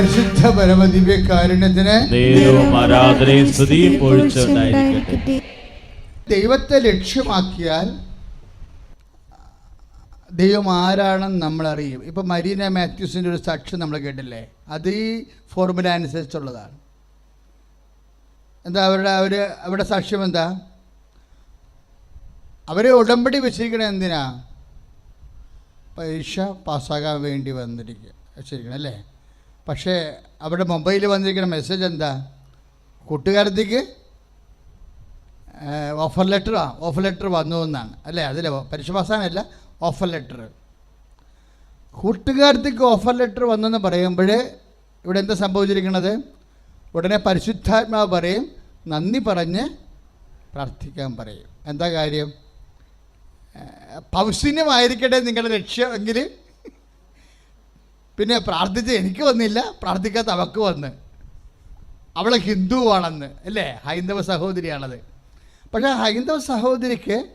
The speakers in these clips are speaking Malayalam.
പരിശുദ്ധ പരമദിവ്യ കാരുണ്യത്തിന് ആരാധനയും സ്തുതിയും പൊഴിച്ചുണ്ടായിരിക്കട്ടെ ദൈവത്തെ ലക്ഷ്യമാക്കിയാൽ ദൈവം ആരാണെന്ന് നമ്മൾ അറിയും ഇപ്പം മരീന മാത്യൂസിന്റെ ഒരു സാക്ഷ്യം നമ്മൾ കേട്ടില്ലേ? അത് ഈ ഫോർമുല അനുസരിച്ചുള്ളതാണ്. എന്താ അവരുടെ അവർ അവരുടെ സാക്ഷ്യം എന്താ? അവരെ ഉടമ്പടി വെച്ചിരിക്കണത് എന്തിനാ? പരീക്ഷ പാസ്സാകാൻ വേണ്ടി വന്നിരിക്കുക വെച്ചിരിക്കണം അല്ലേ? പക്ഷേ അവിടെ മൊബൈലിൽ വന്നിരിക്കുന്ന മെസ്സേജ് എന്താ? കൂട്ടുകാരത്തേക്ക് ഓഫർ ലെറ്റർ ഓഫർ ലെറ്റർ വന്നു എന്നാണ്. അല്ലേ? അതിൽ പരിശ്വാസമല്ല ഓഫർ ലെറ്റർ കൂട്ടുകാരത്തേക്ക് ഓഫർ ലെറ്റർ വന്നെന്ന് പറയുമ്പോൾ ഇവിടെ എന്താ സംഭവിച്ചിരിക്കുന്നത്? ഉടനെ പരിശുദ്ധാത്മാവ് പറയും നന്ദി പറഞ്ഞ് പ്രാർത്ഥിക്കാൻ പറയും. എന്താ കാര്യം? പൗസിന്യമായിരിക്കട്ടെ നിങ്ങളുടെ ലക്ഷ്യം എങ്കിൽ പിന്നെ പ്രാർത്ഥിച്ച് എനിക്ക് വന്നില്ല പ്രാർത്ഥിക്കാത്ത അവക്ക് വന്ന്. അവൾ ഹിന്ദുവാണെന്ന് അല്ലേ? ഹൈന്ദവ സഹോദരിയാണത്. പക്ഷേ ഹൈന്ദവ സഹോദരിക്ക്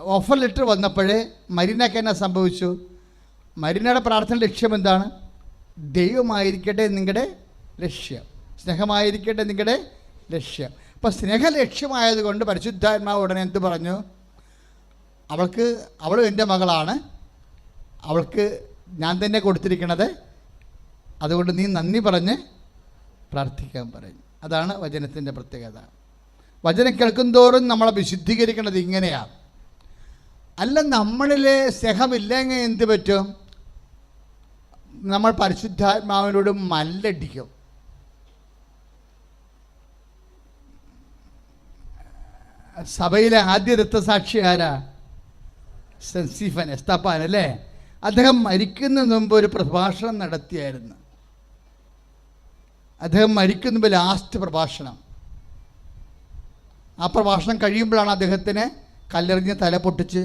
ഓഫർ ലെറ്റർ വന്നപ്പോഴേ മരീനക്ക് എന്നാ സംഭവിച്ചു? മരീനയുടെ പ്രാർത്ഥന ലക്ഷ്യം എന്താണ്? ദൈവമായിരിക്കട്ടെ നിങ്ങളുടെ ലക്ഷ്യം. സ്നേഹമായിരിക്കട്ടെ നിങ്ങളുടെ ലക്ഷ്യം. അപ്പോൾ സ്നേഹ ലക്ഷ്യമായതുകൊണ്ട് പരിശുദ്ധാത്മാവ് ഉടനെ എന്ത് പറഞ്ഞു? അവൾക്ക് അവളും എന്റെ മകളാണ്. അവൾക്ക് ഞാൻ തന്നെ കൊടുത്തിരിക്കണത്. അതുകൊണ്ട് നീ നന്ദി പറഞ്ഞ് പ്രാർത്ഥിക്കാൻ പറയും. അതാണ് വചനത്തിന്റെ പ്രത്യേകത. വചനം കേൾക്കും തോറും നമ്മളെ വിശുദ്ധീകരിക്കുന്നത് ഇങ്ങനെയാണ് അല്ല നമ്മളിൽ സ്നേഹമില്ലെങ്കിൽ എന്ത് പറ്റും? നമ്മൾ പരിശുദ്ധാത്മാവിനോട് മല്ലടിക്കും. സഭയിലെ ആദ്യ രക്തസാക്ഷി ആരാ? സെൻസിഫൻ എസ്തപ്പാൻ അല്ലേ? അദ്ദേഹം മരിക്കുന്നതിന് മുമ്പ് ഒരു പ്രഭാഷണം നടത്തിയായിരുന്നു. അദ്ദേഹം മരിക്കുന്ന മുമ്പ് ലാസ്റ്റ് പ്രഭാഷണം. ആ പ്രഭാഷണം കഴിയുമ്പോഴാണ് അദ്ദേഹത്തിന് കല്ലെറിഞ്ഞ് തല പൊട്ടിച്ച്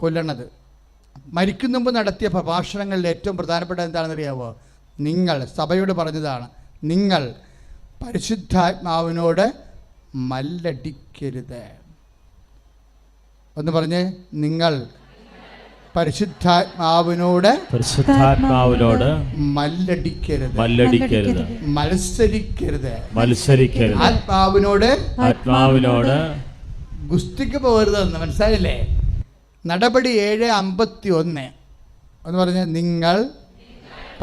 കൊല്ലണത്. മരിക്കുന്ന മുമ്പ് നടത്തിയ പ്രഭാഷണങ്ങളിൽ ഏറ്റവും പ്രധാനപ്പെട്ട എന്താണെന്ന് അറിയാവോ നിങ്ങൾ സഭയോട് പറഞ്ഞതാണ് നിങ്ങൾ പരിശുദ്ധാത്മാവിനോട് മല്ലടിക്കരുത്. ഒന്ന് പറഞ്ഞേ നിങ്ങൾ പരിശുദ്ധാത്മാവിനോട് പരിശുദ്ധാത്മാവിനോട് മല്ലടിക്കരുത്. മല്ലടിക്കരുത്. മത്സരിക്കരുത്. മത്സരിക്കരുത്. ആത്മാവിനോട് ആത്മാവിനോട് ഗുസ്തിക്ക് പോകരുതെന്ന് മനസ്സിലായില്ലേ? നടപടി ഏഴ് അമ്പത്തി ഒന്ന് എന്ന് പറഞ്ഞാൽ നിങ്ങൾ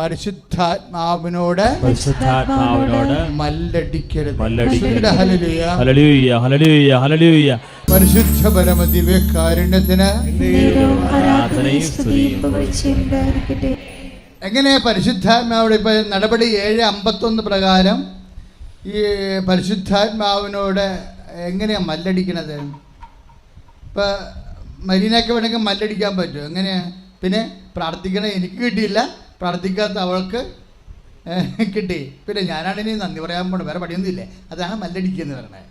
പരിശുദ്ധാത്മാവിനോട് പരിശുദ്ധാത്മാവിനോട് മല്ലടിക്കരുത്. മല്ലടിക്കരുത്. ഹല്ലേലൂയ. ഹലലൂയ ഹലലൂയ ഹലലൂയ പരിശുദ്ധ പരമദിവ്യ കാരുണ്യത്തിന് ആരാധനയും സ്തുതിയും. എങ്ങനെ പരിശുദ്ധാത്മാവിടെ ഇപ്പൊ നടപടി ഏഴ് അമ്പത്തൊന്ന് പ്രകാരം ഈ പരിശുദ്ധാത്മാവിനോട് എങ്ങനെയാ മല്ലടിക്കണത്? ഇപ്പൊ മരീനൊക്കെ വേണമെങ്കിൽ മല്ലടിക്കാൻ പറ്റും. എങ്ങനെയാ? പിന്നെ പ്രാർത്ഥിക്കണേ എനിക്ക് കിട്ടിയില്ല. പ്രാർത്ഥിക്കാത്ത അവൾക്ക് കിട്ടി. പിന്നെ ഞാനാണ് ഇനി നന്ദി പറയാൻ പോണത്. വേറെ പണിയൊന്നുമില്ലേ. അതാണ് മല്ലടിക്കുക എന്ന് പറയുന്നത്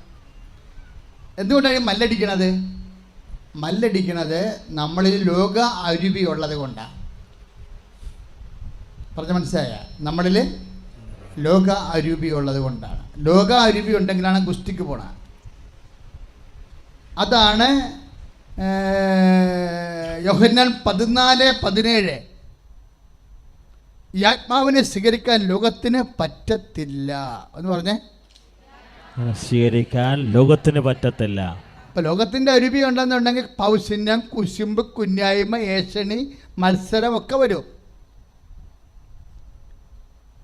എന്തുകൊണ്ടാണ് മല്ലടിക്കണത്? മല്ലടിക്കണത് നമ്മളിൽ ലോക അരുവി ഉള്ളത് കൊണ്ടാണ് പറഞ്ഞ മനസ്സിലായ? നമ്മളിൽ ലോക അരുവി ഉള്ളത് കൊണ്ടാണ്. ലോക അരുവി ഉണ്ടെങ്കിലാണ് ഗുസ്തിക്ക് പോണ. അതാണ് യോഹന്നാൽ പതിനാല് പതിനേഴ്. ഈ ആത്മാവിനെ സ്വീകരിക്കാൻ ലോകത്തിന് പറ്റത്തില്ല. എന്ന് പറഞ്ഞേ. സ്വീകരിക്കാൻ ലോകത്തിന് പറ്റത്തില്ല. അപ്പോൾ ലോകത്തിന്റെ അരുവി ഉണ്ടെന്നുണ്ടെങ്കിൽ പൗശന്യം കുശുമ്പ് കുഞ്ഞായ്മ ഏഷണി മത്സരം ഒക്കെ വരും.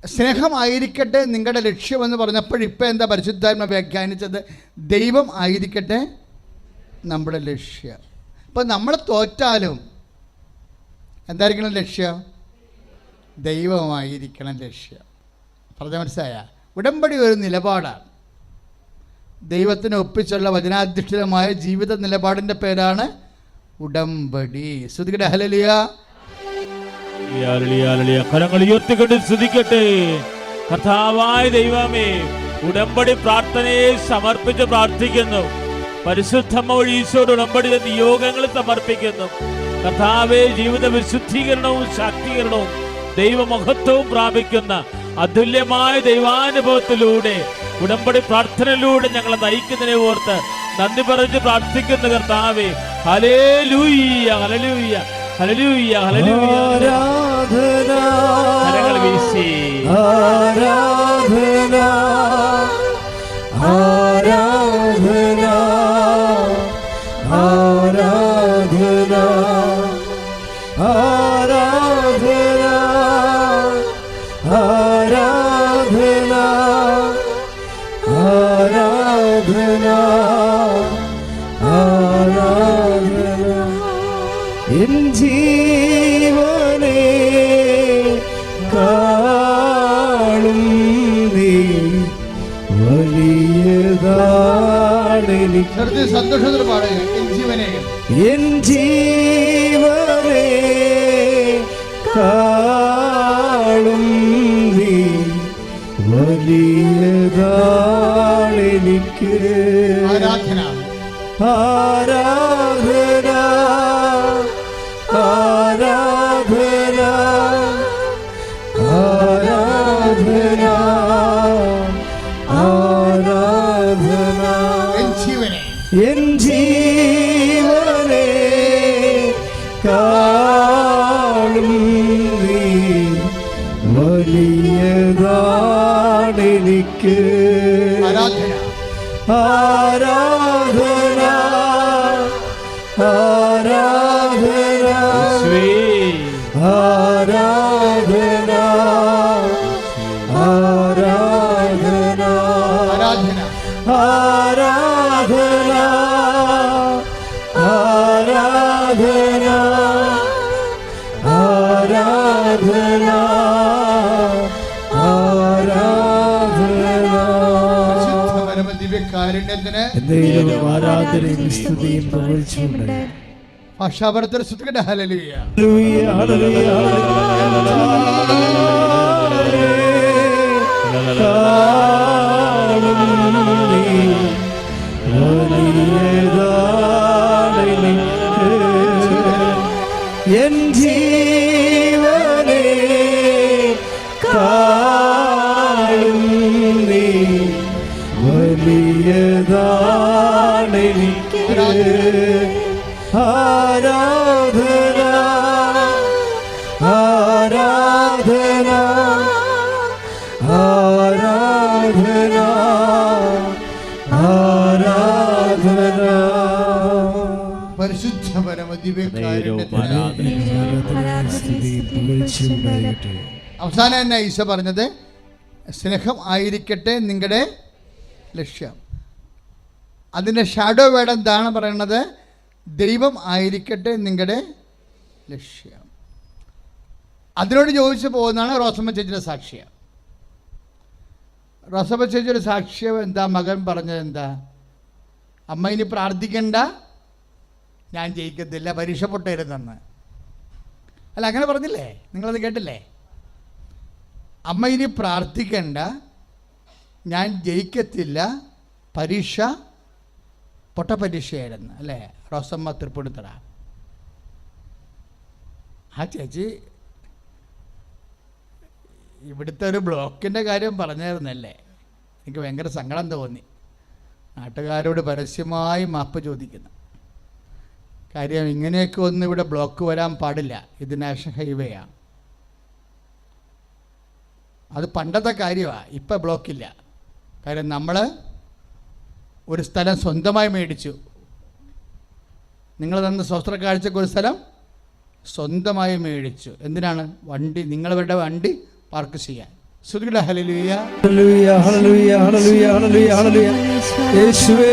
സ്നേഹമായിരിക്കട്ടെ നിങ്ങളുടെ ലക്ഷ്യമെന്ന് പറഞ്ഞപ്പോൾ ഇപ്പോൾ എന്താ പരിശുദ്ധാത്മ വ്യാഖ്യാനിച്ചത്? ദൈവം ആയിരിക്കട്ടെ നമ്മുടെ ലക്ഷ്യം. ഇപ്പം നമ്മൾ തോറ്റാലും എന്തായിരിക്കണം ലക്ഷ്യം? ദൈവമായിരിക്കണം ലക്ഷ്യം. പറഞ്ഞ മനസ്സിലായ? ഉടമ്പടി ഒരു നിലപാടാണ്. ദൈവത്തിന് ഒപ്പിച്ചുള്ള വചനാധിഷ്ഠിതമായ ജീവിത നിലപാടിന്റെ പേരാണ് ഉടമ്പടി. ശ്രുതികട ഹലലിയ. കരങ്ങൾ ഉയർത്തിക്കൊണ്ട് ദൈവമേ ഉടമ്പടി പ്രാർത്ഥനയെ സമർപ്പിച്ച് പ്രാർത്ഥിക്കുന്നു. പരിശുദ്ധമ്മ വഴി ഈശോയുടെ ഉടമ്പടി നിയോഗങ്ങൾ സമർപ്പിക്കുന്നു. കർത്താവെ ജീവിത വിശുദ്ധീകരണവും ശാക്തീകരണവും ദൈവമഹത്വവും പ്രാപിക്കുന്ന അതുല്യമായ ദൈവാനുഭവത്തിലൂടെ ഉടമ്പടി പ്രാർത്ഥനയിലൂടെ ഞങ്ങളെ നയിക്കുന്നതിനെ ഓർത്ത് നന്ദി പറഞ്ഞ് പ്രാർത്ഥിക്കുന്ന കർത്താവേ ഹലേ ലൂയ്യ ഹലലൂയ്യ ഹലലൂയ്യ ഹലലൂയ്യ ആരാധന. സന്തോഷത്തിൽ പാടുക. എൻ ജീവനെ കാളും നീ വലിയതാണെനിക്ക് ആരാധന. ആരാധന ആരാധന ആ ആലയത്തിന് എന്തെങ്കിലും ആരാധനയും സ്തുതിയും എൻ ജീവനേ കാ അവസാനം തന്നെ ഈശോ പറഞ്ഞത് സ്നേഹം ആയിരിക്കട്ടെ നിങ്ങളുടെ ലക്ഷ്യം. അതിന്റെ ഷാഡോ വേഡ് എന്താണ് പറയുന്നത് ദൈവം ആയിരിക്കട്ടെ നിങ്ങളുടെ ലക്ഷ്യം. അതിനോട് ചോദിച്ചു പോകുന്നതാണ് റോസമ്മ ചേച്ചിയുടെ സാക്ഷ്യം. റോസമ്മ ചേച്ചിയുടെ സാക്ഷ്യം എന്താ? മകൻ പറഞ്ഞത് എന്താ? അമ്മ ഇനി പ്രാർത്ഥിക്കണ്ട ഞാൻ ജയിക്കത്തില്ല പരീക്ഷ പൊട്ടരുതെന്ന്. അല്ല അങ്ങനെ പറഞ്ഞില്ലേ? നിങ്ങളത് കേട്ടില്ലേ? അമ്മ ഇനി പ്രാർത്ഥിക്കണ്ട ഞാൻ ജയിക്കത്തില്ല പരീക്ഷ പൊട്ട പരീക്ഷയായിരുന്നു അല്ലേ? റോസമ്മ തൃപ്പൂണിത്തറ. ആ ചേച്ചി ഇവിടുത്തെ ഒരു ബ്ലോക്കിന്റെ കാര്യം പറഞ്ഞായിരുന്നല്ലേ? എനിക്ക് ഭയങ്കര സങ്കടം തോന്നി. നാട്ടുകാരോട് പരസ്യമായി മാപ്പ് ചോദിക്കുന്നു. കാര്യം ഇങ്ങനെയൊക്കെ ഒന്നും ഇവിടെ ബ്ലോക്ക് വരാൻ പാടില്ല. ഇത് നാഷണൽ ഹൈവേയാണ് അത് പണ്ടത്തെ കാര്യമാണ് ഇപ്പം ബ്ലോക്കില്ല കാര്യം നമ്മൾ ഒരു സ്ഥലം സ്വന്തമായി മേടിച്ചു. നിങ്ങൾ തന്ന സ്വസ്ത്ര കാഴ്ചക്ക് ഒരു സ്ഥലം സ്വന്തമായി മേടിച്ചു. എന്തിനാണ്? വണ്ടി നിങ്ങളുടെ വണ്ടി പാർക്ക് ചെയ്യാൻ. ശ്രുതിയുടെ. യേശുവേ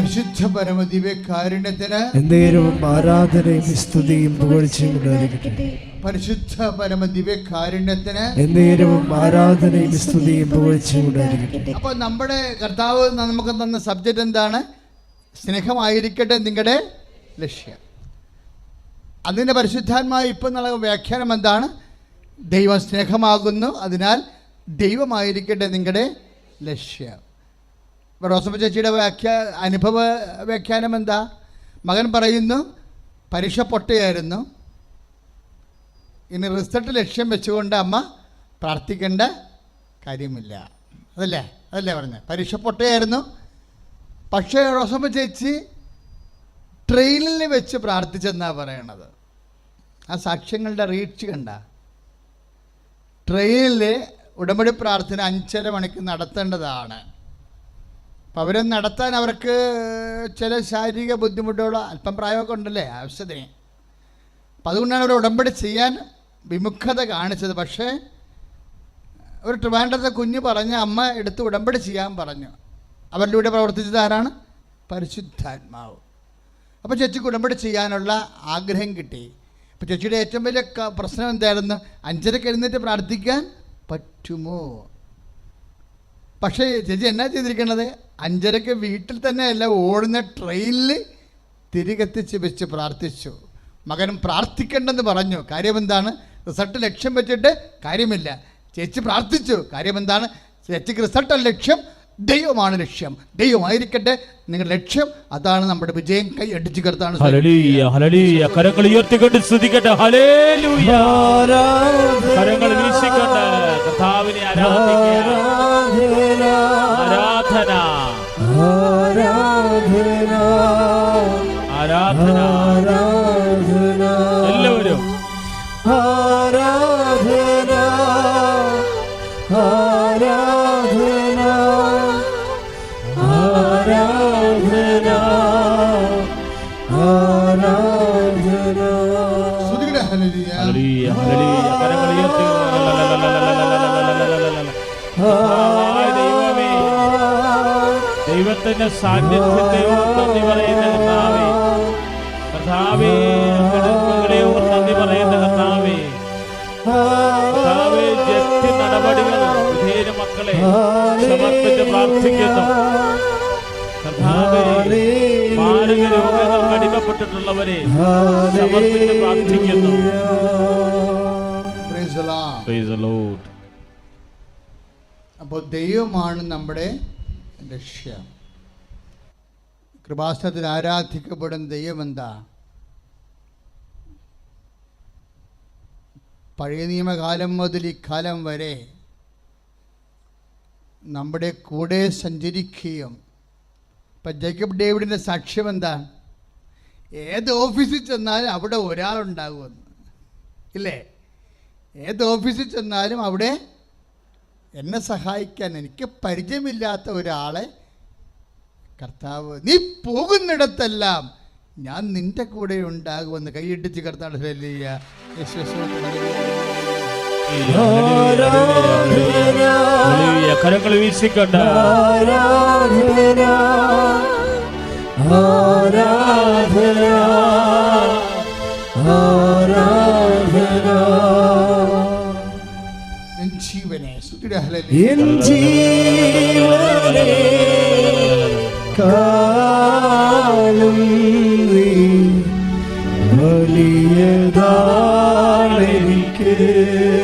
പരിശുദ്ധ പരമദിവ്യ കാരുണ്യത്തിന് എന്തേരവും ആരാധനയും സ്തുതിയും പുകഴ്ചയും ഉണ്ടായിരിക്കട്ടെ. പരിശുദ്ധ പരമദിവേ കാരുണ്യത്തിന് എന്തേരവും ആരാധനയും സ്തുതിയും പുകഴ്ചയും ഉണ്ടായിരിക്കട്ടെ. അപ്പോൾ നമ്മുടെ കർത്താവ് നമുക്ക് തന്ന സബ്ജക്റ്റ് എന്താണ്? സ്നേഹമായിരിക്കട്ടെ നിങ്ങളുടെ ലക്ഷ്യം. അതിന്റെ പരിശുദ്ധാത്മായ ഇപ്പം എന്നുള്ള വ്യാഖ്യാനം എന്താണ്? ദൈവം സ്നേഹമാകുന്നു അതിനാൽ ദൈവമായിരിക്കട്ടെ നിങ്ങളുടെ ലക്ഷ്യം. റോസമ്മ ചേച്ചിയുടെ വ്യാഖ്യ അനുഭവ വ്യാഖ്യാനം എന്താ? മകൻ പറയുന്നു പരീക്ഷ പൊട്ടയായിരുന്നു. ഇനി റിസൾട്ട് ലക്ഷ്യം വെച്ചുകൊണ്ട് അമ്മ പ്രാർത്ഥിക്കേണ്ട കാര്യമില്ല. അതല്ലേ? അതല്ലേ പറഞ്ഞത് പരീക്ഷ പൊട്ടയായിരുന്നു. പക്ഷേ റോസമ്മ ചേച്ചി ട്രെയിനിൽ വെച്ച് പ്രാർത്ഥിച്ചെന്നാണ് പറയണത്. ആ സാക്ഷ്യങ്ങളുടെ റീച്ച് കണ്ട. ട്രെയിനിൽ ഉടമ്പടി പ്രാർത്ഥന അഞ്ചര മണിക്ക് നടത്തേണ്ടതാണ്. അപ്പോൾ അവരെ നടത്താൻ അവർക്ക് ചില ശാരീരിക ബുദ്ധിമുട്ടുകൾ അല്പം പ്രായമൊക്കെ ഉണ്ടല്ലേ ആവശ്യത്തിന്. അപ്പം അതുകൊണ്ടാണ് അവർ ഉടമ്പടി ചെയ്യാൻ വിമുഖത കാണിച്ചത്. പക്ഷേ ഒരു ട്രിവാൻഡ്രത്തെ കുഞ്ഞ് പറഞ്ഞ് അമ്മ എടുത്ത് ഉടമ്പടി ചെയ്യാൻ പറഞ്ഞു. അവരിലൂടെ പ്രവർത്തിച്ചത് ആരാണ്? പരിശുദ്ധാത്മാവ്. അപ്പോൾ ചേച്ചിക്ക് ഉടമ്പടി ചെയ്യാനുള്ള ആഗ്രഹം കിട്ടി. അപ്പോൾ ചേച്ചിയുടെ ഏറ്റവും വലിയ പ്രശ്നം എന്തായിരുന്നു? അഞ്ചരക്ക് എഴുന്നേറ്റ് പ്രാർത്ഥിക്കാൻ പറ്റുമോ? പക്ഷേ ചേച്ചി എന്നാ ചെയ്തിരിക്കണത്? അഞ്ചരക്ക് വീട്ടിൽ തന്നെ അല്ല ഓടുന്ന ട്രെയിനിൽ തിരികെത്തിച്ച് വെച്ച് പ്രാർത്ഥിച്ചു. മകനും പ്രാർത്ഥിക്കേണ്ടെന്ന് പറഞ്ഞു. കാര്യം എന്താണ് റിസൾട്ട് ലക്ഷ്യം വെച്ചിട്ട് കാര്യമില്ല. ചേച്ചി പ്രാർത്ഥിച്ചു. കാര്യം എന്താണ് ചേച്ചിക്ക് റിസൾട്ട് ലക്ഷ്യം ദൈവമാണ് ലക്ഷ്യം. ദൈവമായിരിക്കട്ടെ നിങ്ങളുടെ ലക്ഷ്യം. അതാണ് നമ്മുടെ വിജയം. കൈ അടിച്ചു കർത്താണ് ഹല്ലേലൂയ ഹല്ലേലൂയ. കരങ്ങൾ ഉയർത്തിക്കൊണ്ട് സ്തുതിക്കട്ടെ. ഹല്ലേലൂയ. കരങ്ങൾ വീശിക്കൊണ്ട് കർത്താവിനെ ആരാധന. ദൈവമേ ദൈവത്തിന്റെ സാന്നിധ്യത്തെ നന്ദി പറയുന്ന കർത്താവേ. കർത്താവേ ഞങ്ങളുടെ നന്ദി പറയുന്ന കർത്താവേ. കർത്താവേ ജപ്തി നടപടികൾ വിധേയ മക്കളെ സമർപ്പിച്ച് പ്രാർത്ഥിക്കുന്നു. മാരക രോഗങ്ങൾക്ക് അടിമപ്പെട്ടിട്ടുള്ളവരെ സമർപ്പിച്ച് പ്രാർത്ഥിക്കുന്നു. അപ്പോൾ ദൈവമാണ് നമ്മുടെ ലക്ഷ്യം. കൃപാസനത്തിൽ ആരാധിക്കപ്പെടുന്ന ദൈവം എന്താ? പഴയ നിയമകാലം മുതൽ ഇക്കാലം വരെ നമ്മുടെ കൂടെ സഞ്ചരിക്കുകയും ഇപ്പം ജേക്കബ് ഡേവിഡിന്റെ സാക്ഷ്യം എന്താ ഏത് ഓഫീസിൽ ചെന്നാലും അവിടെ ഒരാളുണ്ടാകുമെന്ന് ഇല്ലേ ഏത് ഓഫീസിൽ ചെന്നാലും അവിടെ എന്നെ സഹായിക്കാൻ എനിക്ക് പരിചയമില്ലാത്ത ഒരാളെ കർത്താവ് നീ പോകുന്നിടത്തെല്ലാം ഞാൻ നിന്റെ കൂടെ ഉണ്ടാകുമെന്ന് കൈയിട്ടിച്ച് കർത്താവ്. യേശുവേ, ഹല്ലേലൂയ. കരങ്ങൾ വീശിക്കണ്ട. ആരാധന. ആരാധന. ആരാധന. ജീവനെ ജീവനെ കാലം വലിയതാണെനിക്ക്.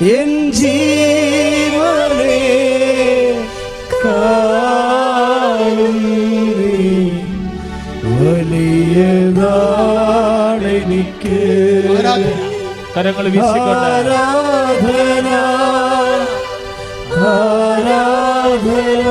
എൻ ജീവനേ കാലും വലിയതാണെനിക്ക്. കരങ്ങൾ ആരാധന ആരാധന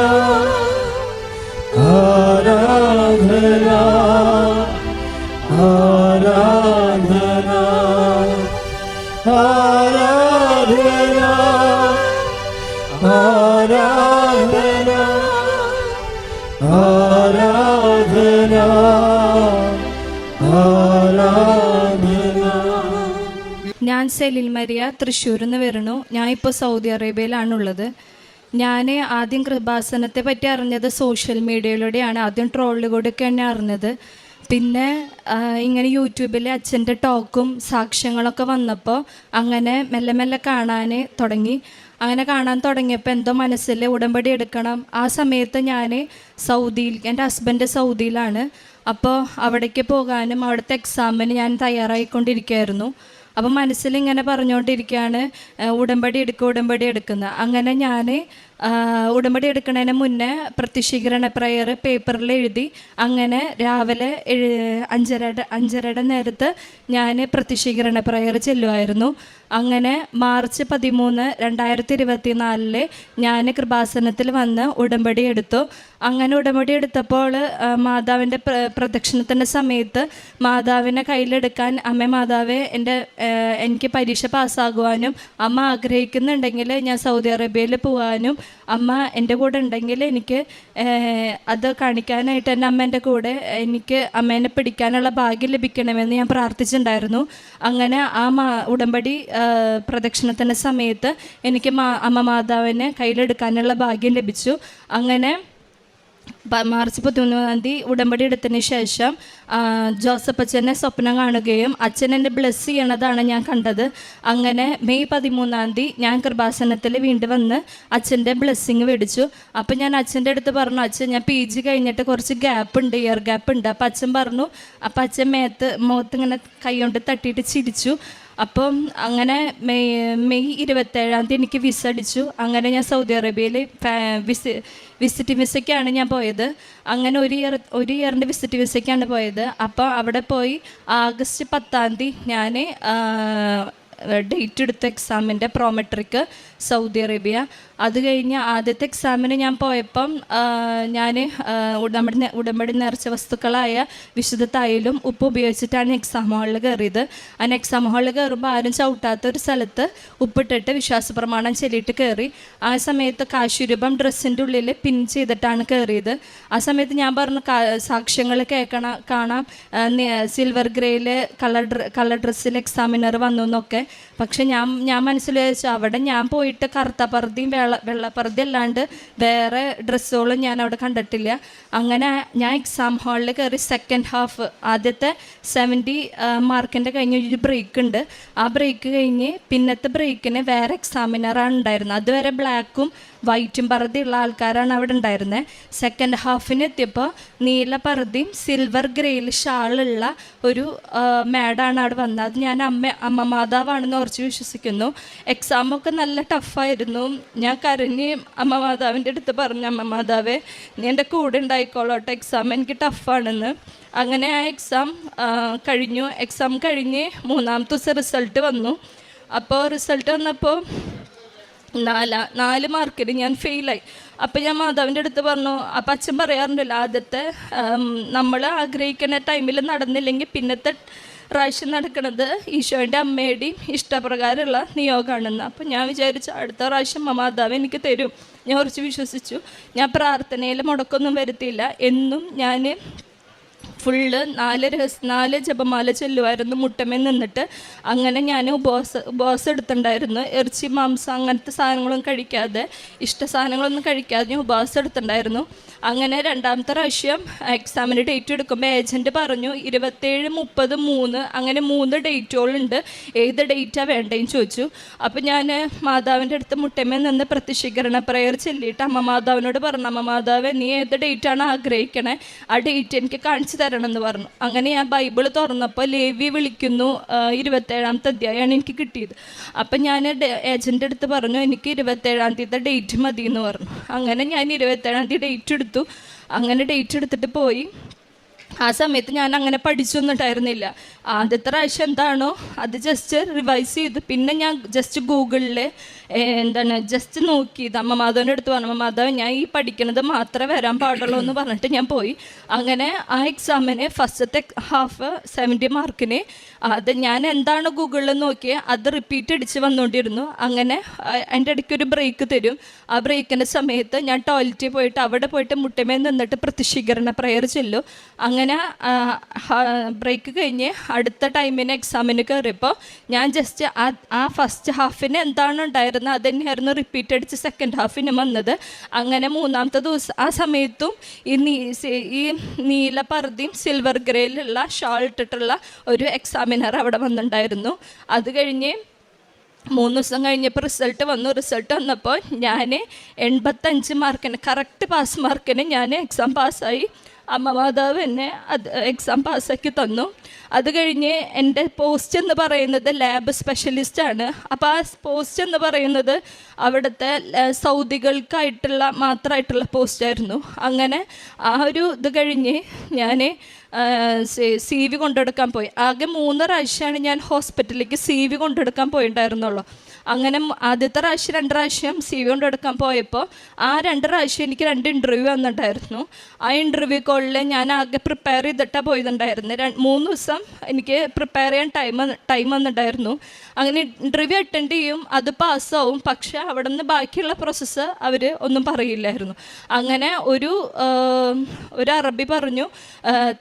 ഞാൻ സെലിൽ മരിയ തൃശ്ശൂരിൽ നിന്ന് വരുന്നു. ഞാൻ ഇപ്പോൾ സൗദി അറേബ്യയിലാണുള്ളത്. ഞാൻ ആദ്യം കൃപാസനത്തെ പറ്റി അറിഞ്ഞത് സോഷ്യൽ മീഡിയയിലൂടെയാണ്. ആദ്യം ട്രോളിലൂടെയൊക്കെ തന്നെ അറിഞ്ഞത്. പിന്നെ ഇങ്ങനെ യൂട്യൂബിൽ അച്ഛന്റെ ടോക്കും സാക്ഷ്യങ്ങളൊക്കെ വന്നപ്പോൾ അങ്ങനെ മെല്ലെ മെല്ലെ കാണാൻ തുടങ്ങി. അങ്ങനെ കാണാൻ തുടങ്ങിയപ്പോൾ എന്തോ മനസ്സിൽ ഉടമ്പടി എടുക്കണം. ആ സമയത്ത് ഞാൻ സൗദിയിൽ എന്റെ ഹസ്ബൻഡ് സൗദിയിലാണ്. അപ്പോൾ അവിടേക്ക് പോകാനും അവിടുത്തെ എക്സാമിന് ഞാൻ തയ്യാറായിക്കൊണ്ടിരിക്കുകയായിരുന്നു. അപ്പോൾ മനസ്സിൽ ഇങ്ങനെ പറഞ്ഞുകൊണ്ടിരിക്കുകയാണ് ഉടമ്പടി എടുക്കുക ഉടമ്പടി എടുക്കുന്നത് അങ്ങനെ ഞാൻ ഉടമ്പടി എടുക്കുന്നതിന് മുന്നേ പ്രത്യക്ഷീകരണ പ്രയർ പേപ്പറിൽ എഴുതി അങ്ങനെ രാവിലെ അഞ്ചര അഞ്ചരയുടെ അഞ്ചരയുടെ നേരത്ത് ഞാൻ പ്രത്യക്ഷീകരണ പ്രയർ ചെല്ലുമായിരുന്നു അങ്ങനെ മാർച്ച് പതിമൂന്ന് രണ്ടായിരത്തി ഇരുപത്തി നാലിൽ ഞാൻ കൃപാസനത്തിൽ വന്ന് ഉടമ്പടി എടുത്തു. അങ്ങനെ ഉടമ്പടി എടുത്തപ്പോൾ മാതാവിന്റെ പ്ര പ്രദക്ഷിണത്തിന്റെ സമയത്ത് മാതാവിനെ കയ്യിലെടുക്കാൻ അമ്മ മാതാവെ എന്റെ എനിക്ക് പരീക്ഷ പാസ്സാകുവാനും അമ്മ ആഗ്രഹിക്കുന്നുണ്ടെങ്കിൽ ഞാൻ സൗദി അറേബ്യയിൽ പോകാനും അമ്മ എന്റെ കൂടെ ഉണ്ടെങ്കിൽ എനിക്ക് അത് കാണിക്കാനായിട്ട് എന്റെ അമ്മ എന്റെ കൂടെ എനിക്ക് അമ്മേനെ പിടിക്കാനുള്ള ഭാഗ്യം ലഭിക്കണമെന്ന് ഞാൻ പ്രാർത്ഥിച്ചിട്ടുണ്ടായിരുന്നു. അങ്ങനെ ആ മാ ഉടമ്പടി പ്രദക്ഷിണത്തിന്റെ സമയത്ത് എനിക്ക് മാ അമ്മ മാതാവിനെ കയ്യിലെടുക്കാനുള്ള ഭാഗ്യം ലഭിച്ചു. അങ്ങനെ മാർച്ച് പതിമൂന്നാം തീയതി ഉടമ്പടി എടുത്തതിന് ശേഷം ജോസഫ് അച്ഛനെ സ്വപ്നം കാണുകയും അച്ഛൻ എന്നെ ബ്ലെസ് ചെയ്യണതാണ് ഞാൻ കണ്ടത്. അങ്ങനെ മെയ് പതിമൂന്നാം തീയതി ഞാൻ കൃപാസനത്തിൽ വീണ്ടും വന്ന് അച്ഛന്റെ ബ്ലെസ്സിങ് മേടിച്ചു. അപ്പം ഞാൻ അച്ഛന്റെ അടുത്ത് പറഞ്ഞു അച്ഛൻ ഞാൻ പി ജി കഴിഞ്ഞിട്ട് കുറച്ച് ഗ്യാപ്പ് ഉണ്ട് ഇയർ ഗ്യാപ്പ് ഉണ്ട്. അപ്പം അച്ഛൻ പറഞ്ഞു അപ്പം അച്ഛൻ മേത്ത് മുഖത്ത് ഇങ്ങനെ കൈ കൊണ്ട് തട്ടിയിട്ട് ചിരിച്ചു. അപ്പം അങ്ങനെ മെയ് മെയ് ഇരുപത്തേഴാം തീയതി എനിക്ക് വിസ അടിച്ചു. അങ്ങനെ ഞാൻ സൗദി അറേബ്യയിൽ വിസി വിസിറ്റ് വിസയ്ക്കാണ് ഞാൻ പോയത്. അങ്ങനെ ഒരു ഇയർ ഒരു ഇയറിന്റെ വിസിറ്റ് വിസയ്ക്കാണ് പോയത്. അപ്പോൾ അവിടെ പോയി ആഗസ്റ്റ് പത്താം തീയതി ഞാൻ ഡേറ്റ് എടുത്ത എക്സാമിന്റെ പ്രോമെട്രിക്ക് സൗദി അറേബ്യ. അത് കഴിഞ്ഞ് ആദ്യത്തെ എക്സാമിന് ഞാൻ പോയപ്പം ഞാൻ ഉടമ്പടി ഉടമ്പടി നേർച്ച വസ്തുക്കളായ വിശുദ്ധ തൈലും ഉപ്പ് ഉപയോഗിച്ചിട്ടാണ് എക്സാം ഹാളിൽ കയറിയത് അങ്ങനെ എക്സാം ഹാളിൽ കയറുമ്പോൾ ആരും ചവിട്ടാത്ത ഒരു സ്ഥലത്ത് ഉപ്പിട്ടിട്ട് വിശ്വാസ പ്രമാണം ചെല്ലിയിട്ട് കയറി ആ സമയത്ത് കാശുരൂപം ഡ്രസ്സിന്റെ ഉള്ളിൽ പിൻ ചെയ്തിട്ടാണ് കയറിയത് ആ സമയത്ത് ഞാൻ പറഞ്ഞു സാക്ഷ്യങ്ങൾ കേൾക്കണം കാണാം. സിൽവർ ഗ്രേയിൽ കളർ കളർ ഡ്രസ്സിൽ എക്സാമിനർ വന്നു എന്നൊക്കെ. പക്ഷെ ഞാൻ ഞാൻ മനസ്സിൽ വെച്ചു അവിടെ ഞാൻ പോയിട്ട് കറുത്ത പർദ്ദയും വെള്ള വെള്ളപ്പർദ്ദ അല്ലാണ്ട് വേറെ ഡ്രസ്സുകളും ഞാൻ അവിടെ കണ്ടിട്ടില്ല. അങ്ങനെ ഞാൻ എക്സാം ഹാളിൽ കയറി സെക്കൻഡ് ഹാഫ് ആദ്യത്തെ സെവന്റി മാർക്കിന്റെ കഴിഞ്ഞ് ഒരു ബ്രേക്ക് ഉണ്ട്. ആ ബ്രേക്ക് കഴിഞ്ഞ് പിന്നത്തെ ബ്രേക്കിന് വേറെ എക്സാമിനറാണ് ഉണ്ടായിരുന്നത് അതുവരെ ബ്ലാക്കും വൈറ്റും പറുതിയുള്ള ആൾക്കാരാണ് അവിടെ ഉണ്ടായിരുന്നത് സെക്കൻഡ് ഹാഫിന് എത്തിയപ്പോൾ നീല പറുതിയും സിൽവർ ഗ്രേയിൽ ഷാളുള്ള ഒരു മാഡാണ് അവിടെ വന്നത്. അത് ഞാൻ അമ്മ അമ്മ മാതാവാണെന്ന് ഉറച്ച് വിശ്വസിക്കുന്നു. എക്സാമൊക്കെ നല്ല ടഫായിരുന്നു ഞാൻ കരഞ്ഞ് അമ്മ മാതാവിന്റെ അടുത്ത് പറഞ്ഞു അമ്മ മാതാവേ നീ എന്റെ കൂടെ ഉണ്ടായിക്കോളോട്ടെ. എക്സാം എനിക്ക് ടഫാണെന്ന് അങ്ങനെ ആ എക്സാം കഴിഞ്ഞു. എക്സാം കഴിഞ്ഞ് മൂന്നാമത്തെ ദിവസം റിസൾട്ട് വന്നു. അപ്പോൾ റിസൾട്ട് വന്നപ്പോൾ നാലാ നാല് മാർക്കിന് ഞാൻ ഫെയിലായി. അപ്പം ഞാൻ മാതാവിന്റെ അടുത്ത് പറഞ്ഞു അപ്പം അച്ഛൻ പറയാറുണ്ടല്ലോ ആദ്യത്തെ നമ്മൾ ആഗ്രഹിക്കുന്ന ടൈമിൽ നടന്നില്ലെങ്കിൽ പിന്നത്തെ പ്രാവശ്യം നടക്കുന്നത് ഈശോന്റെ അമ്മയുടെയും ഇഷ്ടപ്രകാരമുള്ള നിയോഗമാണെന്ന്. അപ്പം ഞാൻ വിചാരിച്ചു അടുത്ത പ്രാവശ്യം മാതാവ് എനിക്ക് തരും. ഞാൻ കുറച്ച് വിശ്വസിച്ചു. ഞാൻ പ്രാർത്ഥനയിൽ മുടക്കൊന്നും വരുത്തിയില്ല. എന്നും ഞാൻ ഫുള്ള് നാല് രഹസ്യ നാല് ജപമാല ചെല്ലുമായിരുന്നു മുട്ടമേ നിന്നിട്ട്. അങ്ങനെ ഞാൻ ഉപവാസ ഉപവാസം എടുത്തിട്ടുണ്ടായിരുന്നു. ഇറച്ചി മാംസം അങ്ങനത്തെ സാധനങ്ങളൊന്നും കഴിക്കാതെ ഇഷ്ട സാധനങ്ങളൊന്നും കഴിക്കാതെ ഞാൻ ഉപവാസം എടുത്തിട്ടുണ്ടായിരുന്നു. അങ്ങനെ രണ്ടാമത്തെ പ്രാവശ്യം എക്സാമിന് ഡേറ്റ് എടുക്കുമ്പോൾ ഏജന്റ് പറഞ്ഞു ഇരുപത്തേഴ് മുപ്പത് മൂന്ന് അങ്ങനെ മൂന്ന് ഡേറ്റുകളുണ്ട് ഏത് ഡേറ്റാണ് വേണ്ടതെന്ന് ചോദിച്ചു. അപ്പോൾ ഞാൻ മാതാവിന്റെ അടുത്ത് മുട്ടമേ നിന്ന് പ്രത്യക്ഷീകരണ പ്രയർ ചെല്ലിയിട്ട് അമ്മ മാതാവിനോട് പറഞ്ഞു അമ്മ മാതാവ് നീ ഏത് ഡേറ്റാണ് ആഗ്രഹിക്കണേ? ആ ഡേറ്റ് എനിക്ക് കാണിച്ചു തരണം എന്ന് പറഞ്ഞു. അങ്ങനെ ഞാൻ ബൈബിൾ തുറന്നപ്പോൾ ലേവി വിളിക്കുന്നു ഇരുപത്തേഴാമത്തെ അധ്യായമാണ് എനിക്ക് കിട്ടിയത്. അപ്പം ഞാൻ ഏജന്റെ അടുത്ത് പറഞ്ഞു എനിക്ക് ഇരുപത്തേഴാം തീയതി ഡേറ്റ് മതി എന്ന് പറഞ്ഞു. അങ്ങനെ ഞാൻ ഇരുപത്തേഴാം തീയതി ഡേറ്റ് എടുത്തു. അങ്ങനെ ഡേറ്റ് എടുത്തിട്ട് പോയി. ആ സമയത്ത് ഞാൻ അങ്ങനെ പഠിച്ചൊന്നുണ്ടായിരുന്നില്ല ആദ്യത്തെ പ്രാവശ്യം എന്താണോ അത് ജസ്റ്റ് റിവൈസ് ചെയ്തു. പിന്നെ ഞാൻ ജസ്റ്റ് ഗൂഗിളിൽ എന്താണ് ജസ്റ്റ് നോക്കിയത്. അമ്മ മാധവന്റെ അടുത്ത് പറഞ്ഞു മാധവൻ ഞാൻ ഈ പഠിക്കണത് മാത്രമേ വരാൻ പാടുള്ളൂ എന്ന് പറഞ്ഞിട്ട് ഞാൻ പോയി. അങ്ങനെ ആ എക്സാമിന് ഫസ്റ്റത്തെ ഹാഫ് സെവന്റി മാർക്കിന് അത് ഞാൻ എന്താണ് ഗൂഗിളിൽ നോക്കിയത് അത് റിപ്പീറ്റ് അടിച്ച് വന്നുകൊണ്ടിരുന്നു അങ്ങനെ എന്റെ ഇടയ്ക്ക് ഒരു ബ്രേക്ക് തരും. ആ ബ്രേക്കിന്റെ സമയത്ത് ഞാൻ ടോയ്ലറ്റിൽ പോയിട്ട് അവിടെ പോയിട്ട് മുട്ടമേ നിന്നിട്ട് പ്രതിഷീകരണ പ്രയർ ചെല്ലും. അങ്ങനെ ബ്രേക്ക് കഴിഞ്ഞ് അടുത്ത ടൈമിന് എക്സാമിന് കയറിയപ്പോൾ ഞാൻ ജസ്റ്റ് ആ ഫസ്റ്റ് ഹാഫിന് എന്താണ് ഉണ്ടായിരുന്നത്? അത് തന്നെയായിരുന്നു റിപ്പീറ്റ് അടിച്ച് സെക്കൻഡ് ഹാഫിന് വന്നത്. അങ്ങനെ മൂന്നാമത്തെ ദിവസം ആ സമയത്തും ഈ നീ ഈ നീല പർദ്ദയും സിൽവർ ഗ്രേയിലുള്ള ഷാൾ ഇട്ടിട്ടുള്ള ഒരു എക്സാമിനർ അവിടെ വന്നിട്ടുണ്ടായിരുന്നു. അത് കഴിഞ്ഞ് മൂന്ന് ദിവസം കഴിഞ്ഞപ്പോൾ റിസൾട്ട് വന്നു. റിസൾട്ട് വന്നപ്പോൾ ഞാൻ എൺപത്തഞ്ച് മാർക്കിന് കറക്റ്റ് പാസ് മാർക്കിന് ഞാൻ എക്സാം പാസ്സായി അമ്മ മാതാവ് എന്നെ അത് എക്സാം പാസ്സാക്കി തന്നു. അത് കഴിഞ്ഞ് എന്റെ പോസ്റ്റ് എന്ന് പറയുന്നത് ലാബ് സ്പെഷ്യലിസ്റ്റ് ആണ്. അപ്പോൾ ആ പോസ്റ്റ് എന്ന് പറയുന്നത് അവിടുത്തെ സൗദികൾക്കായിട്ടുള്ള മാത്രമായിട്ടുള്ള പോസ്റ്റായിരുന്നു അങ്ങനെ ആ ഒരു ഇത് കഴിഞ്ഞ് ഞാൻ സി വി കൊണ്ടെടുക്കാൻ പോയി. ആകെ മൂന്ന് പ്രാവശ്യമാണ് ഞാൻ ഹോസ്പിറ്റലിലേക്ക് സി വി കൊണ്ടെടുക്കാൻ പോയിട്ടുണ്ടായിരുന്നുള്ളൂ അങ്ങനെ ആദ്യത്തെ പ്രാവശ്യം രണ്ട് പ്രാവശ്യം സി വി കൊണ്ടെടുക്കാൻ പോയപ്പോൾ ആ രണ്ട് പ്രാവശ്യം എനിക്ക് രണ്ട് ഇന്റർവ്യൂ വന്നിട്ടുണ്ടായിരുന്നു. ആ ഇന്റർവ്യൂ കോളിൽ ഞാൻ ആകെ പ്രിപ്പയർ ചെയ്തിട്ടാണ് പോയതുണ്ടായിരുന്നു. മൂന്ന് ദിവസം എനിക്ക് പ്രിപ്പയർ ചെയ്യാൻ ടൈം ടൈം വന്നിട്ടുണ്ടായിരുന്നു. അങ്ങനെ ഇന്റർവ്യൂ അറ്റൻഡ് ചെയ്യും അത് പാസ്സാവും പക്ഷേ അവിടെ നിന്ന് ബാക്കിയുള്ള പ്രോസസ്സ് അവർ ഒന്നും പറയില്ലായിരുന്നു. അങ്ങനെ ഒരു ഒരു അറബി പറഞ്ഞു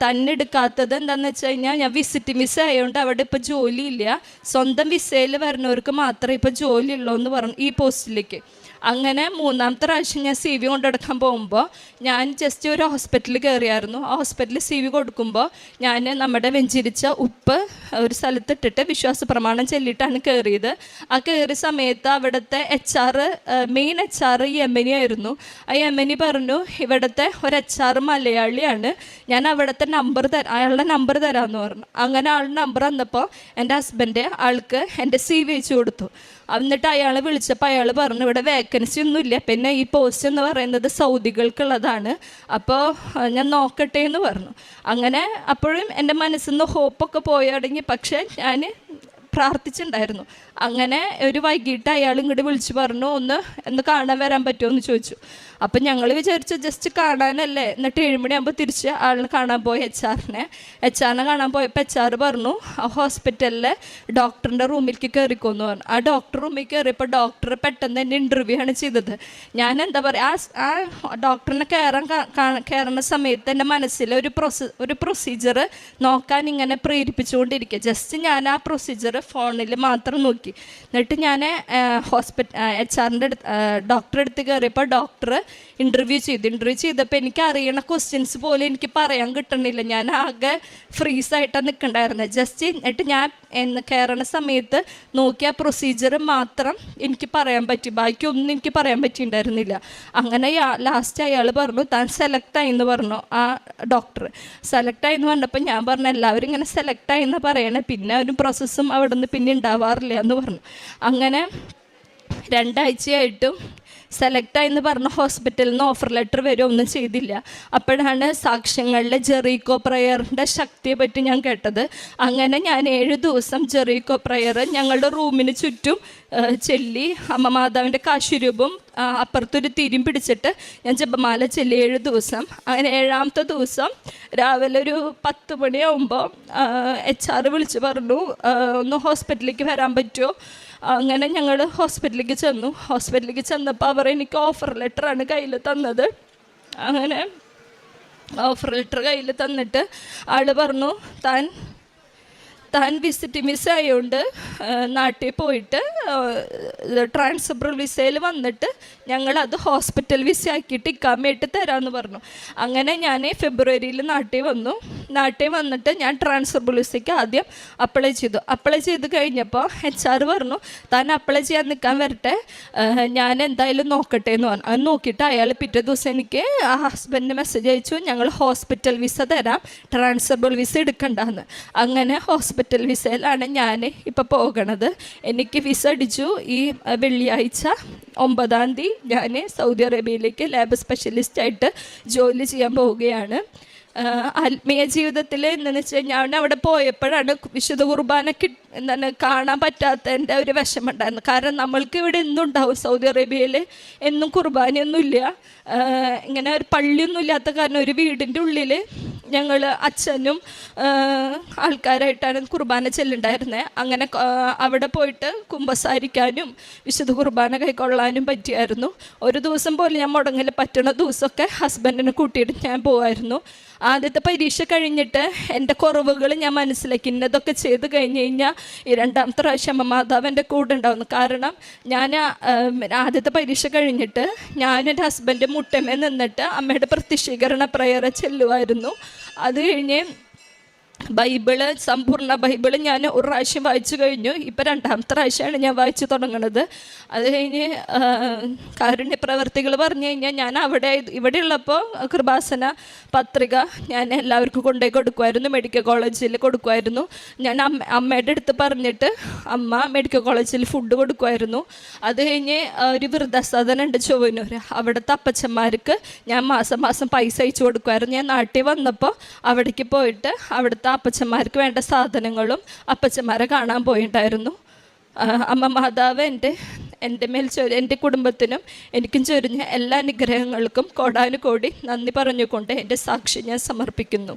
തന്നെ എടുക്കാത്തത് എന്താണെന്ന് വെച്ച് കഴിഞ്ഞാൽ ഞാൻ വിസിറ്റ് വിസ ആയതുകൊണ്ട് അവിടെ ഇപ്പോൾ ജോലിയില്ല. സ്വന്തം വിസയിൽ വരുന്നവർക്ക് മാത്രമേ ഇപ്പോൾ ജോലി ഉള്ളൂ എന്ന് പറഞ്ഞു ഈ പോസ്റ്റിലേക്ക്. അങ്ങനെ മൂന്നാമത്തെ പ്രാവശ്യം ഞാൻ സി വി കൊണ്ടെടുക്കാൻ പോകുമ്പോൾ ഞാൻ ജസ്റ്റ് ഒരു ഹോസ്പിറ്റലിൽ കയറിയായിരുന്നു ആ ഹോസ്പിറ്റലിൽ സി വി കൊടുക്കുമ്പോൾ ഞാൻ നമ്മുടെ വെഞ്ചിരിച്ച ഉപ്പ് ഒരു സ്ഥലത്തിട്ടിട്ട് വിശ്വാസ പ്രമാണം ചൊല്ലിയിട്ടാണ് കയറിയത് ആ കയറിയ സമയത്ത് അവിടുത്തെ H R main H R Yemeni ആയിരുന്നു. ആ യമനി പറഞ്ഞു ഇവിടുത്തെ ഒരു എച്ച് ആർ മലയാളിയാണ്. ഞാൻ അവിടുത്തെ നമ്പർ തരാം അയാളുടെ നമ്പർ തരാമെന്ന് പറഞ്ഞു. അങ്ങനെ ആളുടെ നമ്പർ വന്നപ്പോൾ എന്റെ ഹസ്ബൻഡ് ആൾക്ക് എന്റെ സി വി വെച്ച് കൊടുത്തു. എന്നിട്ട് അയാൾ വിളിച്ചപ്പോൾ അയാൾ പറഞ്ഞു ഇവിടെ വേക്കൻസി ഒന്നുമില്ല. പിന്നെ ഈ പോസ്റ്റ് എന്ന് പറയുന്നത് സൗദികൾക്കുള്ളതാണ്. അപ്പോൾ ഞാൻ നോക്കട്ടെ എന്ന് പറഞ്ഞു. അങ്ങനെ അപ്പോഴും എന്റെ മനസ്സിൽ നിന്ന് ഹോപ്പൊക്കെ പോയി തുടങ്ങി. പക്ഷേ ഞാൻ പ്രാർത്ഥിച്ചിട്ടുണ്ടായിരുന്നു. അങ്ങനെ ഒരു വൈകിട്ട് അയാൾ ഇങ്ങോട്ട് വിളിച്ചു പറഞ്ഞു ഒന്ന് ഒന്ന് കാണാൻ വരാൻ പറ്റുമോ? എന്ന് ചോദിച്ചു. അപ്പം ഞങ്ങൾ വിചാരിച്ചു ജസ്റ്റ് കാണാനല്ലേ. എന്നിട്ട് ഏഴുമണിയാകുമ്പോൾ തിരിച്ച് ആളിനെ കാണാൻ പോയി എച്ച് ആറിനെ എച്ച് ആറിനെ കാണാൻ പോയപ്പോൾ എച്ച് പറഞ്ഞു ആ ഹോസ്പിറ്റലിലെ ഡോക്ടറിന്റെ റൂമിലേക്ക് കയറിക്കോന്ന് പറഞ്ഞു. ആ ഡോക്ടർ റൂമിൽ കയറിയപ്പോൾ ഡോക്ടർ പെട്ടെന്ന് തന്നെ ഇന്റർവ്യൂ ആണ് ചെയ്തത്. ഞാൻ എന്താ പറയുക ആ ആ ഡോക്ടറിനെ കയറാൻ കയറുന്ന സമയത്ത് എന്റെ മനസ്സിൽ ഒരു പ്രൊസ ഒരു പ്രൊസീജിയർ നോക്കാൻ ഇങ്ങനെ പ്രേരിപ്പിച്ചുകൊണ്ടിരിക്കുക ജസ്റ്റ് ഞാൻ ആ പ്രൊസീജിയർ ഫോണിൽ മാത്രം നോക്കി. എന്നിട്ട് ഞാൻ ഹോസ്പിറ്റൽ എച്ച് ആറിന്റെ അടുത്ത് ഡോക്ടറെ അടുത്ത് കയറിയപ്പോൾ ഡോക്ടർ ഇന്റർവ്യൂ ചെയ്തു. ഇന്റർവ്യൂ ചെയ്തപ്പോൾ എനിക്ക് അറിയണ ക്വസ്റ്റ്യൻസ് പോലും എനിക്ക് പറയാൻ കിട്ടണില്ല. ഞാൻ ആകെ ഫ്രീസ് ആയിട്ടാണ് നിൽക്കണ്ടായിരുന്നത് ജസ്റ്റ് എന്നിട്ട് ഞാൻ എന്ന് കയറണ സമയത്ത് നോക്കിയ പ്രൊസീജിയർ മാത്രം എനിക്ക് പറയാൻ പറ്റി. ബാക്കിയൊന്നും എനിക്ക് പറയാൻ പറ്റിയിട്ടുണ്ടായിരുന്നില്ല അങ്ങനെ ലാസ്റ്റ് അയാൾ പറഞ്ഞു താൻ സെലക്ട് ആയി എന്ന് പറഞ്ഞു. ആ ഡോക്ടർ സെലക്ട് ആയി എന്ന് പറഞ്ഞപ്പോൾ ഞാൻ പറഞ്ഞു എല്ലാവരും ഇങ്ങനെ സെലക്ട് ആയി എന്ന് പറയണേ. പിന്നെ ഒരു പ്രോസസ്സും അവിടെ നിന്ന് പിന്നെ ഉണ്ടാവാറില്ല എന്ന് പറഞ്ഞു. അങ്ങനെ രണ്ടാഴ്ചയായിട്ടും സെലക്ട് എന്ന് പറഞ്ഞ ഹോസ്പിറ്റലിൽ നിന്ന് ഓഫർ ലെറ്റർ വരും ഒന്നും ചെയ്തില്ല. അപ്പോഴാണ് സാക്ഷ്യങ്ങളിലെ ജെറീക്കോ പ്രയറിന്റെ ശക്തിയെ പറ്റി ഞാൻ കേട്ടത്. അങ്ങനെ ഞാൻ ഏഴ് ദിവസം ജെറീക്കോ പ്രയർ ഞങ്ങളുടെ റൂമിന് ചുറ്റും ചൊല്ലി അമ്മ മാതാവിന്റെ കാശുരൂപം അപ്പുറത്തൊരു തിരിയും പിടിച്ചിട്ട് ഞാൻ ജപമാല ചെല്ലി ഏഴ് ദിവസം. അങ്ങനെ ഏഴാമത്തെ ദിവസം രാവിലെ ഒരു പത്ത് മണിയാവുമ്പോൾ എച്ച് ആർ വിളിച്ച് പറഞ്ഞു ഒന്ന് ഹോസ്പിറ്റലിലേക്ക് വരാൻ പറ്റുമോ? അങ്ങനെ ഞങ്ങൾ ഹോസ്പിറ്റലിലേക്ക് ചെന്നു. ഹോസ്പിറ്റലിലേക്ക് ചെന്നപ്പോൾ അവർ എനിക്ക് ഓഫർ ലെറ്ററാണ് കയ്യിൽ തന്നത്. അങ്ങനെ ഓഫർ ലെറ്റർ കയ്യിൽ തന്നിട്ട് ആൾ പറഞ്ഞു താൻ താൻ വിസിറ്റ് മിസ്സായതുകൊണ്ട് നാട്ടിൽ പോയിട്ട് ട്രാൻസ്ഫർ വിസയിൽ വന്നിട്ട് ഞങ്ങളത് ഹോസ്പിറ്റൽ വിസ ആക്കിയിട്ട് ഇക്കാമയായിട്ട് തരാമെന്ന് പറഞ്ഞു. അങ്ങനെ ഞാൻ ഫെബ്രുവരിയിൽ നാട്ടിൽ വന്നു. നാട്ടിൽ വന്നിട്ട് ഞാൻ ട്രാൻസ്ഫർ വിസയ്ക്ക് ആദ്യം അപ്ലൈ ചെയ്തു. അപ്ലൈ ചെയ്ത് കഴിഞ്ഞപ്പോൾ എച്ച് ആർ പറഞ്ഞു താൻ അപ്ലൈ ചെയ്യാൻ നിൽക്കാൻ വരട്ടെ. ഞാൻ എന്തായാലും നോക്കട്ടെ എന്ന് പറഞ്ഞു. അത് നോക്കിയിട്ട് അയാൾ പിറ്റേ ദിവസം എനിക്ക് ആ ഹസ്ബൻഡിന് മെസ്സേജ് അയച്ചു ഞങ്ങൾ ഹോസ്പിറ്റൽ വിസ തരാം. ട്രാൻസ്ഫർ വിസ എടുക്കണ്ടെന്ന്. അങ്ങനെ ഹോസ്പിറ്റൽ വിസയിലാണ് ഞാൻ ഇപ്പോൾ പോകണത്. എനിക്ക് വിസ അടിച്ചു. ഈ വെള്ളിയാഴ്ച ഒമ്പതാം തീയതി ഞാൻ സൗദി അറേബ്യയിലേക്ക് ലാബ് സ്പെഷ്യലിസ്റ്റായിട്ട് ജോലി ചെയ്യാൻ പോവുകയാണ്. ആത്മീയ ജീവിതത്തിൽ എന്താണെന്ന് വെച്ചാൽ ഞാൻ അവിടെ പോയപ്പോഴാണ് വിശുദ്ധ കുർബാന എന്താണ് കാണാൻ പറ്റാത്തതിന്റെ ഒരു വിഷമമുണ്ടായിരുന്നു കാരണം നമ്മൾക്ക് ഇവിടെ എന്നും ഉണ്ടാവും സൗദി അറേബ്യയിൽ എന്നും കുർബാനയൊന്നുമില്ല. ഇങ്ങനെ ഒരു പള്ളിയൊന്നും ഇല്ലാത്ത കാരണം ഒരു വീടിന്റെ ഉള്ളിൽ ഞങ്ങൾ അച്ഛനും ആൾക്കാരായിട്ടാണ് കുർബാന ചെല്ലുണ്ടായിരുന്നത് അങ്ങനെ അവിടെ പോയിട്ട് കുമ്പസാരിക്കാനും വിശുദ്ധ കുർബാന കൈക്കൊള്ളാനും പറ്റിയായിരുന്നു. ഒരു ദിവസം പോലും ഞാൻ മുടങ്ങൽ പറ്റുന്ന ദിവസമൊക്കെ ഹസ്ബൻഡിനെ കൂട്ടിയിട്ട് ഞാൻ പോവായിരുന്നു. ആദ്യത്തെ പരീക്ഷ കഴിഞ്ഞിട്ട് എന്റെ കുറവുകൾ ഞാൻ മനസ്സിലാക്കി ഇന്നതൊക്കെ ചെയ്ത് കഴിഞ്ഞ് കഴിഞ്ഞാൽ ഈ രണ്ടാമത്തെ പ്രാവശ്യം അമ്മ മാതാവ് എന്റെ കൂടെ ഉണ്ടാവുന്നു. കാരണം ഞാൻ ആദ്യത്തെ പരീക്ഷ കഴിഞ്ഞിട്ട് ഞാൻ എന്റെ ഹസ്ബൻഡ് മുട്ടമേ നിന്നിട്ട് അമ്മയുടെ പ്രത്യക്ഷീകരണ പ്രയറ ചെല്ലുമായിരുന്നു അത് കഴിഞ്ഞ് ബൈബിൾ സമ്പൂർണ ബൈബിൾ ഞാൻ ഒരു പ്രാവശ്യം വായിച്ചു കഴിഞ്ഞു. ഇപ്പം രണ്ടാമത്തെ പ്രാവശ്യമാണ് ഞാൻ വായിച്ചു തുടങ്ങുന്നത് അത് കഴിഞ്ഞ് കാരുണ്യ പ്രവർത്തികൾ പറഞ്ഞു കഴിഞ്ഞാൽ ഞാൻ അവിടെ ഇവിടെ ഉള്ളപ്പോൾ കൃപാസന പത്രിക ഞാൻ എല്ലാവർക്കും കൊണ്ടുപോയി കൊടുക്കുമായിരുന്നു. മെഡിക്കൽ കോളേജിൽ കൊടുക്കുമായിരുന്നു. ഞാൻ അമ്മ അമ്മയുടെ അടുത്ത് പറഞ്ഞിട്ട് അമ്മ മെഡിക്കൽ കോളേജിൽ ഫുഡ് കൊടുക്കുമായിരുന്നു. അത് കഴിഞ്ഞ് ഒരു വൃദ്ധസദനം ഉണ്ട് ചൊവ്വനൂർ അവിടുത്തെ അപ്പച്ചന്മാർക്ക് ഞാൻ മാസം മാസം പൈസ അയച്ചു കൊടുക്കുമായിരുന്നു. ഞാൻ നാട്ടിൽ വന്നപ്പോൾ അവിടേക്ക് പോയിട്ട് അവിടുത്തെ അപ്പച്ചന്മാർക്ക് വേണ്ട സാധനങ്ങളും അപ്പച്ചന്മാരെ കാണാൻ പോയിട്ടുണ്ടായിരുന്നു അമ്മ മാതാവ് എന്റെ എന്റെ മേൽ ചൊരി എന്റെ കുടുംബത്തിനും എനിക്കും ചൊരിഞ്ഞ എല്ലാ അനുഗ്രഹങ്ങൾക്കും കോടാനുകോടി നന്ദി പറഞ്ഞുകൊണ്ട് എന്റെ സാക്ഷി ഞാൻ സമർപ്പിക്കുന്നു.